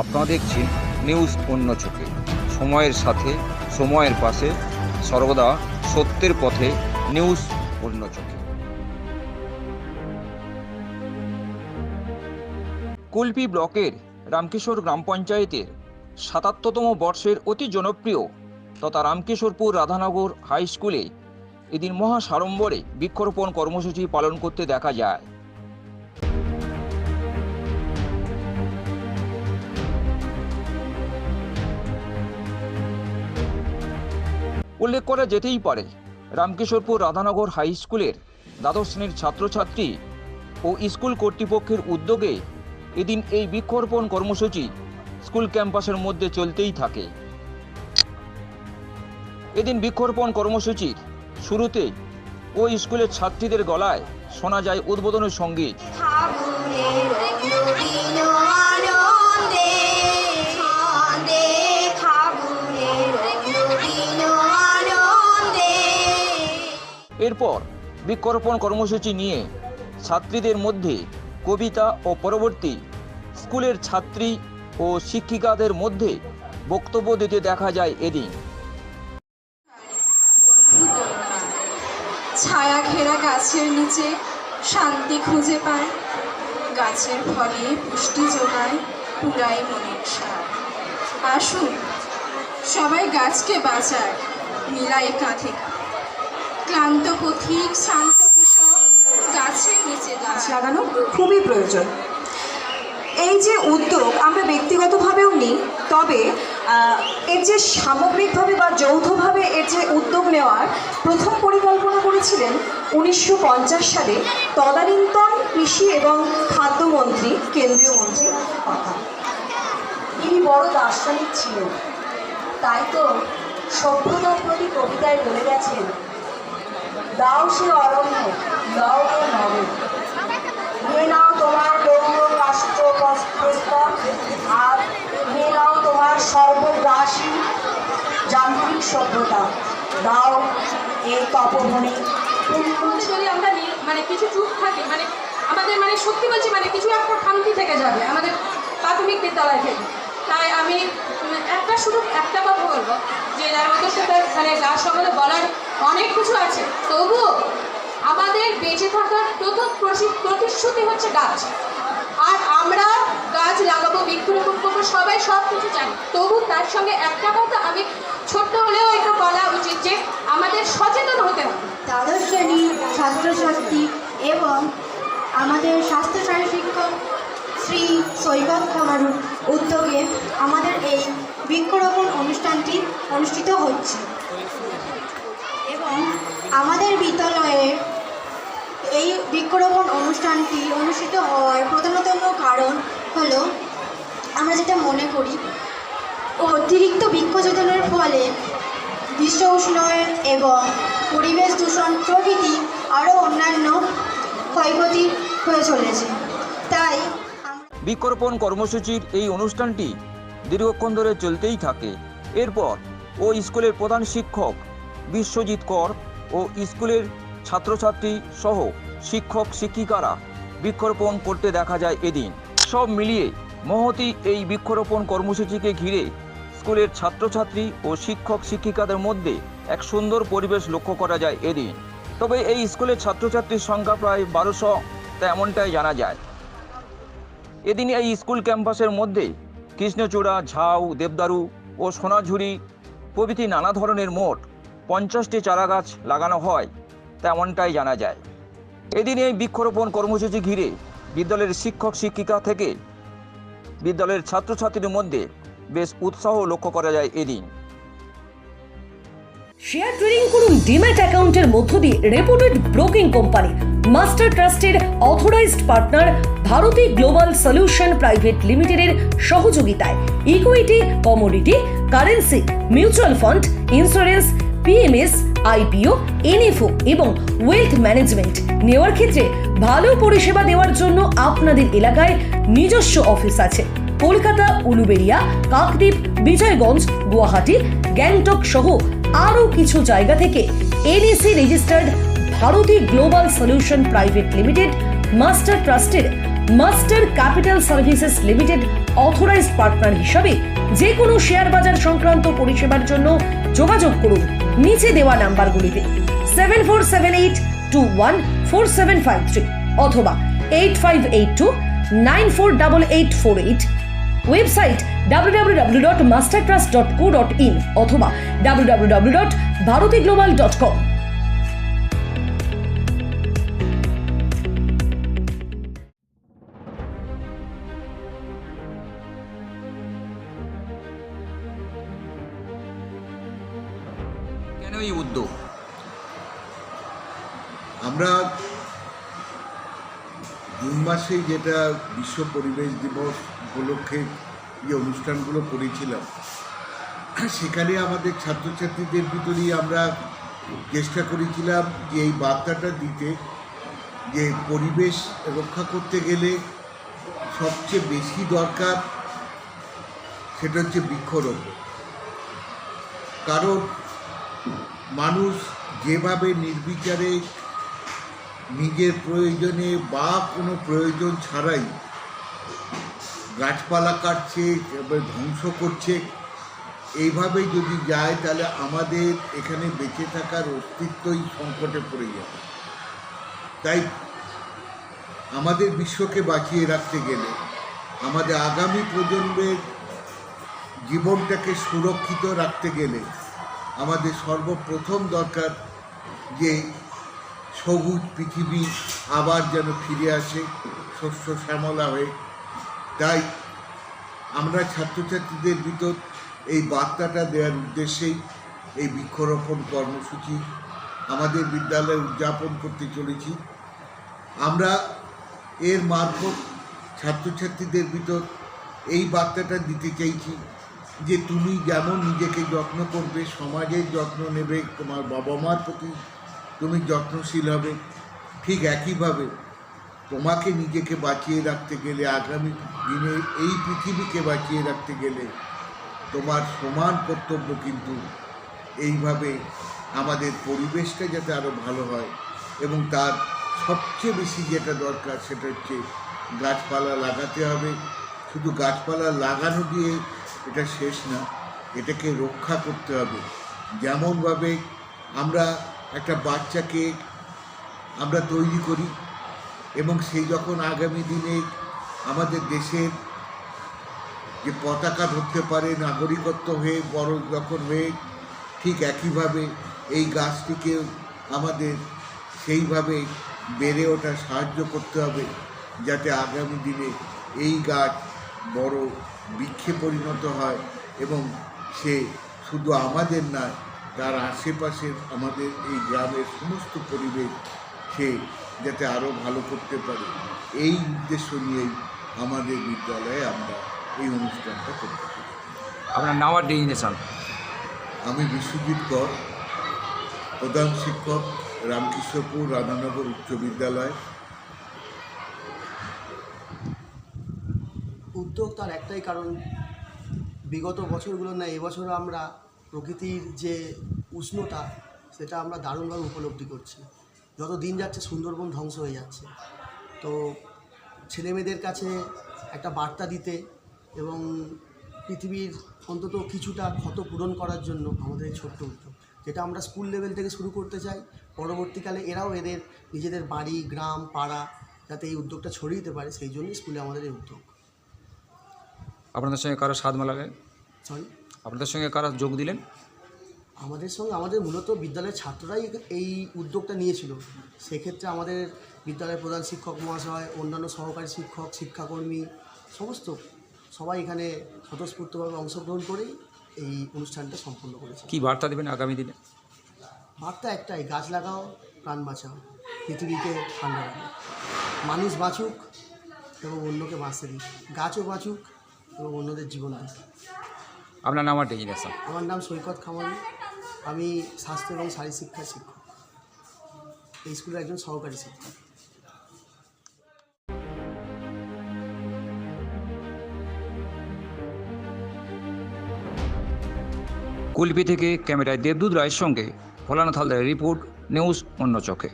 আপনারা দেখছেন নিউজ অন্য চোখে। সময়ের সাথে, সময়ের পাশে, সর্বদা সত্যের পথে নিউজ অন্য চোখে। কুলপি ব্লকের রামকিশোর গ্রাম পঞ্চায়েতের সাতাত্তরতম বর্ষের অতি জনপ্রিয় তথা রামকিশোরপুর রাধানগর হাই স্কুলে এদিন মহা সাড়ম্বরে বৃক্ষরোপণ কর্মসূচি পালন করতে দেখা যায়। উল্লেখ করা যেতেই পারে, রামকিশোরপুর রাধানগর হাই স্কুলের দ্বাদশ শ্রেণির ছাত্রছাত্রী ও স্কুল কর্তৃপক্ষের উদ্যোগে এদিন এই বৃক্ষরোপণ কর্মসূচি স্কুল ক্যাম্পাসের মধ্যে চলতেই থাকে। এদিন বৃক্ষরোপণ কর্মসূচির শুরুতে ওই স্কুলের ছাত্রীদের গলায় শোনা যায় উদ্বোধনের সংগীত। এরপর বৃক্ষরোপণ কর্মসূচি নিয়ে ছাত্রীদের মধ্যে কবিতা ও পরবর্তী স্কুলের ছাত্রী ও শিক্ষিকাদের মধ্যে বক্তব্য দিতে দেখা যায় এদিন ছায়া ঘেরা গাছের নিচে শান্তি খুঁজে পায়, গাছের ফলে পুষ্টি যোগায় পুরাই মনের আসুন, সবাই গাছকে বাঁচায় মিলাই কাঁধে কাঁধ। ক্লান্ত পথিক, শান্ত কৃষক, গাছের নিচে গাছ লাগানো খুবই প্রয়োজন। এই যে উদ্যোগ আমরা ব্যক্তিগতভাবেও নিই, তবে এর যে সামগ্রিকভাবে বা যৌথভাবে এর যে উদ্যোগ নেওয়ার প্রথম পরিকল্পনা করেছিলেন উনিশশো পঞ্চাশ সালে তদানীন্তন কৃষি এবং খাদ্যমন্ত্রী, কেন্দ্রীয় মন্ত্রী কথা ইনি বড় দার্শনিক ছিলেন। তাই তো সভ্যতার প্রতি কবিতায় বলে গেছেন দাও সে অরণ্য দাও হে নবে নিয়ে নাও তোমার ডৌর রাষ্ট্র প্রস্তর, আর নিয়ে নাও তোমার সর্বগ্রাসী যান্ত্রিক সভ্যতা। দাও এই তপবনে। মধ্যে যদি আমরা মানে কিছু চুপ থাকি মানে আমাদের মানে সত্যি বলছি মানে কিছু একটা খামতি থেকে যাবে, আমাদের প্রাথমিক বিদ্যালয় থেকে। তাই আমি একটা শুধু একটা কথা বলব, যে যার মধ্যে সাথে মানে গাছ সম্বন্ধে বলার অনেক কিছু আছে। তবুও আমাদের বেঁচে থাকার প্রথম প্রতিশ্রুতি হচ্ছে গাছ। আর আমরা গাছ লাগাবো, বৃক্ষরোপণ করব, সবাই সব কিছু জানি। তবু তার সঙ্গে একটা কথা আমি ছোট্ট হলেও এটা বলা উচিত যে, আমাদের সচেতন হতে হবে। দ্বাদশ শ্রেণির ছাত্রছাত্রী এবং আমাদের স্বাস্থ্যসারী শিক্ষক শ্রী সৈকত খামারুর উদ্যোগে আমাদের এই বৃক্ষরোপণ অনুষ্ঠানটি অনুষ্ঠিত হচ্ছে। আমাদের বিদ্যালয়ের এই বৃক্ষরোপণ অনুষ্ঠানটি অনুষ্ঠিত হওয়ার প্রধানতম কারণ হলো, আমরা যেটা মনে করি, অতিরিক্ত বৃক্ষচেতনের ফলে বিশ্ব উষ্ণায়ন এবং পরিবেশ দূষণ প্রভৃতি আরও অন্যান্য ক্ষয়ক্ষতি হয়ে চলেছে। তাই বৃক্ষরোপণ কর্মসূচির এই অনুষ্ঠানটি দীর্ঘক্ষণ ধরে চলতেই থাকে। এরপর ও স্কুলের প্রধান শিক্ষক বিশ্বজিৎ কর ও স্কুলের ছাত্রছাত্রী সহ শিক্ষক শিক্ষিকারা বৃক্ষরোপণ করতে দেখা যায় এদিন। সব মিলিয়ে মহতি এই বৃক্ষরোপণ কর্মসূচিকে ঘিরে স্কুলের ছাত্রছাত্রী ও শিক্ষক শিক্ষিকাদের মধ্যে এক সুন্দর পরিবেশ লক্ষ্য করা যায় এদিন। তবে এই স্কুলের ছাত্রছাত্রীর সংখ্যা প্রায় বারোশো, তা এমনটাই জানা যায়। এদিন এই স্কুল ক্যাম্পাসের মধ্যে কৃষ্ণচূড়া, ঝাউ, দেবদারু ও সোনাঝুরি প্রভৃতি নানা ধরনের মোট পঞ্চাশটি চারাগাছ লাগানো হয়, তেমনটাই জানা যায়। এদিন এই বৃক্ষরোপণ কর্মসূচি ঘিরে বিদ্যালয়ের শিক্ষক শিক্ষিকা থেকে বিদ্যালয়ের ছাত্রছাত্রীদের মধ্যে বেশ উৎসাহ লক্ষ্য করা যায় এদিন। শেয়ার ট্রেডিং করুন ডিম্যাট অ্যাকাউন্টের মধ্য দিয়ে রেপুটেড ব্রোকিং কোম্পানি, মাস্টার ট্রাস্টের authorised partner, Bharti global solution private লিমিটেডের সহযোগিতায়, equity, commodity, currency, mutual fund, insurance PMS IPO NFO এবং ওয়েলথ ম্যানেজমেন্ট নেওয়ার ক্ষেত্রে ভালো পরিষেবা দেওয়ার জন্য আপনাদের এলাকায় নিজস্ব অফিস আছে। কলকাতা, উলুবেড়িয়া, কাকদ্বীপ, বিজয়গঞ্জ, গুয়াহাটি, গ্যাংটক সহ আরও কিছু জায়গা থেকে NAC registered Bharti global solution private limited master ট্রাস্টের master capital services limited authorised partner হিসাবে যে কোনো শেয়ার বাজার সংক্রান্ত পরিষেবার জন্য যোগাযোগ করুন। নিচে দেওয়া নাম্বারগুলিতে seven four seven eight two one four seven five three অথবা eight five eight two nine four double eight four eight website W W W dot master class dot co dot in অথবা ডাব্লিউডাব্লিউডাব্লিউ ডট ভারতী গ্লোবাল ডট কেন আমরা June মাসে যেটা বিশ্ব পরিবেশ দিবস উপলক্ষে যে অনুষ্ঠানগুলো করেছিলাম, সেখানে আমাদের ছাত্রছাত্রীদের ভিতরেই আমরা চেষ্টা করেছিলাম যে এই বার্তাটা দিতে যে পরিবেশ রক্ষা করতে গেলে সবচেয়ে বেশি দরকার সেটা হচ্ছে বৃক্ষরোপণ। কারণ মানুষ যেভাবে নির্বিচারে নিজের প্রয়োজনে বা কোনো প্রয়োজন ছাড়াই গাছপালা কাটছে ধ্বংস করছে। এইভাবে যদি যায়, তাহলে আমাদের এখানে বেঁচে থাকার অস্তিত্বই সংকটে পড়ে যাবে। তাই আমাদের বিশ্বকে বাঁচিয়ে রাখতে গেলে আমাদের আগামী প্রজন্মের জীবনটাকে সুরক্ষিত রাখতে গেলে আমাদের সর্বপ্রথম দরকার যে সবুজ পৃথিবী আবার যেন ফিরে আসে, শস্য শ্যামলা হয়ে। তাই আমরা ছাত্রছাত্রীদের ভিতর এই বার্তাটা দেওয়ার উদ্দেশ্যেই এই বৃক্ষরোপণ কর্মসূচি আমাদের বিদ্যালয়ে উদযাপন করতে চলেছি। আমরা এর মারফত ছাত্রছাত্রীদের ভিতর এই বার্তাটা দিতে চাইছি যে তুমি যেমন নিজেকে যত্ন করবে, সমাজের যত্ন নেবে, তোমার বাবা মার প্রতি তুমি যত্নশীল হবে, ঠিক একইভাবে তোমাকে নিজেকে বাঁচিয়ে রাখতে গেলে, আগামী দিনে এই পৃথিবীকে বাঁচিয়ে রাখতে গেলে তোমার সমান কর্তব্য কিন্তু এইভাবে আমাদের পরিবেশটা যাতে আরও ভালো হয় এবং তার সবচেয়ে বেশি যেটা দরকার সেটা হচ্ছে গাছপালা লাগাতে হবে। শুধু গাছপালা লাগানো দিয়ে এটা শেষ না, এটাকে রক্ষা করতে হবে। যেমনভাবে আমরা একটা বাচ্চাকে আমরা তৈরি করি এবং সেই যখন আগামী দিনে আমাদের দেশের যে পতাকা ধরতে পারে, নাগরিকত্ব হয়ে, বড় যখন হয়ে, ঠিক একইভাবে এই গাছটিকে আমাদের সেইভাবে বেড়ে ওঠা সাহায্য করতে হবে যাতে আগামী দিনে এই গাছ বড় বৃক্ষে পরিণত হয় এবং সে শুধু আমাদের নয় তার আশেপাশের আমাদের এই গ্রামের সমস্ত পরিবেশ সে যাতে আরও ভালো করতে পারে এই উদ্দেশ্য নিয়েই আমাদের বিদ্যালয়ে আমরা এই অনুষ্ঠানটা করতে পারি আপনার নাম আর ডেজিনেশন? আমি বিশ্বজিৎ কর প্রধান শিক্ষক রামকৃষ্ণপুর রাধানগর উচ্চ বিদ্যালয়। উদ্যোগ তার একটাই কারণ বিগত বছরগুলো না এবছর আমরা প্রকৃতির যে উষ্ণতা সেটা আমরা দারুণভাবে উপলব্ধি করছি। যত দিন যাচ্ছে সুন্দরবন ধ্বংস হয়ে যাচ্ছে। তো ছেলেমেয়েদের কাছে একটা বার্তা দিতে এবং পৃথিবীর অন্তত কিছুটা ক্ষত পূরণ করার জন্য আমাদের এই ছোট্ট উদ্যোগ যেটা আমরা স্কুল লেভেল থেকে শুরু করতে চাই। পরবর্তীকালে এরাও এদের নিজেদের বাড়ি গ্রাম পাড়া যাতে এই উদ্যোগটা ছড়িয়ে দিতে পারে সেই জন্যই স্কুলে আমাদের এই উদ্যোগ। আপনাদের সঙ্গে কারও স্বাদ মেলালেন সরি আপনাদের সঙ্গে কারা যোগ দিলেন? আমাদের সঙ্গে আমাদের মূলত বিদ্যালয়ের ছাত্ররাই এই উদ্যোগটা নিয়েছিল। সেক্ষেত্রে আমাদের বিদ্যালয়ের প্রধান শিক্ষক মহাশয় অন্যান্য সহকারী শিক্ষক শিক্ষাকর্মী সমস্ত সবাই এখানে স্বতঃস্ফূর্তভাবে অংশগ্রহণ করেই এই অনুষ্ঠানটা সম্পন্ন করেছে। কি বার্তা দেবেন আগামী দিনে? বার্তা একটাই গাছ লাগাও প্রাণ বাঁচাও পৃথিবীকে ঠান্ডা রাখো। মানুষ বাঁচুক এবং অন্যকে বাঁচতে দিক। গাছও বাঁচুক এবং অন্যদের জীবন দিক। আপনার নাম আর ডেজিনেশন আমার নাম সৈকত খামারি। আমি স্বাস্থ্য এবং শারীর শিক্ষার শিক্ষক। এই স্কুলের একজন সহকারী শিক্ষক। কুলপি থেকে ক্যামেরায় দেবদূত রায়ের সঙ্গে ভোলানাথ হালদারের রিপোর্ট নিউজ অন্য চোখে।